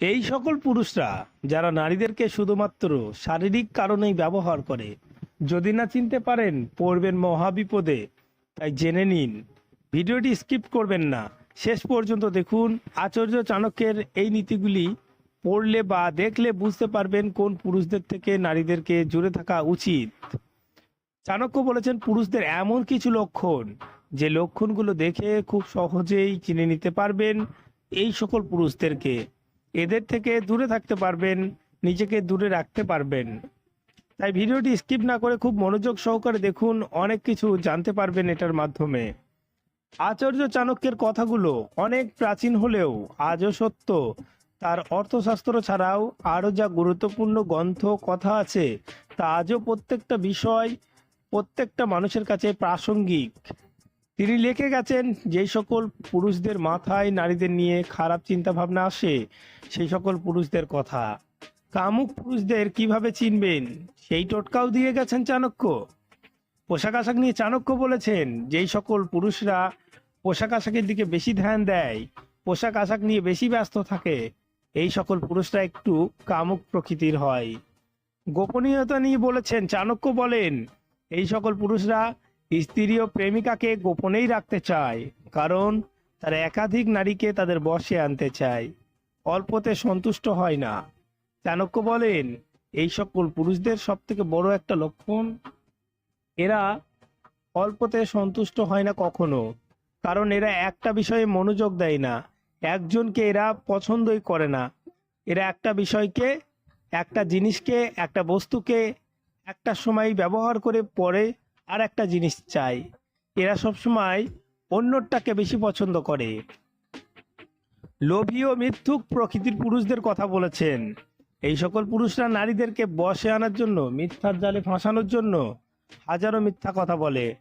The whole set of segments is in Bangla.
এই সকল পুরুষরা, যারা নারীদেরকে শুধুমাত্র শারীরিক কারণেই ব্যবহার করে, যদি না চিনতে পারেন, পড়বেন মহাবিপদে। তাই জেনে নিন, ভিডিওটি স্কিপ করবেন না। শেষ পর্যন্ত দেখুন, আচার্য চাণক্যের এই নীতিগুলি পড়লে বা দেখলে বুঝতে পারবেন কোন পুরুষদের থেকে নারীদেরকে জুড়ে থাকা উচিত। চাণক্য বলেছেন, পুরুষদের এমন কিছু লক্ষণ, যে লক্ষণগুলো দেখে খুব সহজেই চিনে নিতে পারবেন এই সকল পুরুষদেরকে। এদের থেকে দূরে থাকতে পারবেন, নিজেকে দূরে রাখতে পারবেন। তাই ভিডিওটি স্কিপ না করে খুব মনোযোগ সহকারে দেখুন, অনেক কিছু জানতে পারবেন এটার মাধ্যমে। আচার্য চাণক্যের কথাগুলো অনেক প্রাচীন হলেও আজও সত্য। তার অর্থশাস্ত্র ছাড়াও আরও যা গুরুত্বপূর্ণ গ্রন্থ, কথা আছে, তা আজও প্রত্যেকটা বিষয়, প্রত্যেকটা মানুষের কাছে প্রাসঙ্গিক। তিনি লিখে গেছেন, যেই সকল পুরুষদের মাথায় নারীদের নিয়ে খারাপ চিন্তা ভাবনা আসে, সেই সকল পুরুষদের কথা। কামুক পুরুষদের কীভাবে চিনবেন? সেই টোটকাও দিয়ে গেছেন চাণক্য। পোশাক আশাক নিয়ে চাণক্য বলেছেন, যেই সকল পুরুষরা পোশাক আশাকের দিকে বেশি ধ্যান দেয়, পোশাক আশাক নিয়ে বেশি ব্যস্ত থাকে, এই সকল পুরুষরা একটু কামুক প্রকৃতির হয়। গোপনীয়তা নিয়ে বলেছেন, চাণক্য বলেন, এই সকল পুরুষরা স্ত্রী ও প্রেমিকাকে গোপনেই রাখতে চায়, কারণ তারা একাধিক নারীকে তাদের বশে আনতে চায়। অল্পতে সন্তুষ্ট হয় না। চাণক্য বলেন, এই সকল পুরুষদের সব থেকে বড় একটা লক্ষণ? এরা অল্পতে সন্তুষ্ট হয় না কখনো, কারণ এরা একটা বিষয়ে মনোযোগ দেয় না। একজনকে এরা পছন্দই করে না। এরা একটা বিষয়কে, একটা জিনিসকে, একটা বস্তুকে একটা সময় ব্যবহার করে পরে আর একটা জিনিস চাই। এরা সবসময় অন্যটাকে বেশি পছন্দ করে। লোভী ও মিথ্যুক প্রকৃতির পুরুষদের কথা বলেছেন। এই সকল পুরুষরা নারীদেরকে বসে আনার জন্য, মিথ্যার জালে ফাঁসানোর জন্য হাজারো মিথ্যা কথা বলে।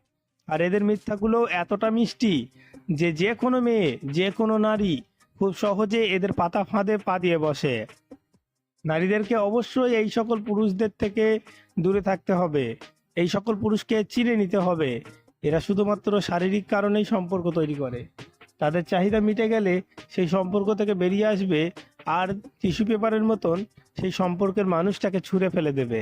আর এদের মিথ্যাগুলো এতটা মিষ্টি যে যে কোনো মেয়ে, যে কোনো নারী খুব সহজে এদের পাতা ফাঁদে পা দিয়ে বসে। নারীদেরকে অবশ্যই এই সকল পুরুষদের থেকে দূরে থাকতে হবে। এই সকল পুরুষকে চিনে নিতে হবে। এরা শুধুমাত্র শারীরিক কারণেই সম্পর্ক তৈরি করে। তাদের চাহিদা মিটে গেলে সেই সম্পর্ক থেকে বেরিয়ে আসবে আর টিস্যু পেপারের মতন সেই সম্পর্কের মানুষটাকে ছুঁড়ে ফেলে দেবে।